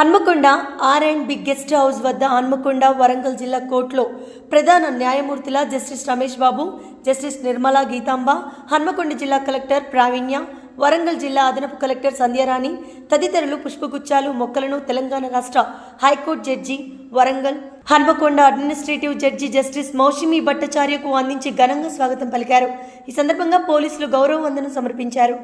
Hanamkonda R and B guest house వద్ద హన్మకొండ వరంగల్ జిల్లా కోర్టులో ప్రధాన న్యాయమూర్తుల జస్టిస్ రమేష్ బాబు జస్టిస్ నిర్మలా గీతాంబ హన్మకొండ జిల్లా కలెక్టర్ ప్రావీణ్య వరంగల్ జిల్లా అదనపు కలెక్టర్ సంధ్యారాణి తదితరులు పుష్పగుచ్చాలు మొక్కలను తెలంగాణ రాష్ట్ర high court judge Warangal Hanamkonda administrative judge justice Moushumi భట్టాచార్యకు అందించి ఘనంగా స్వాగతం పలికారు. ఈ సందర్భంగా పోలీసులు గౌరవ వందనం సమర్పించారు.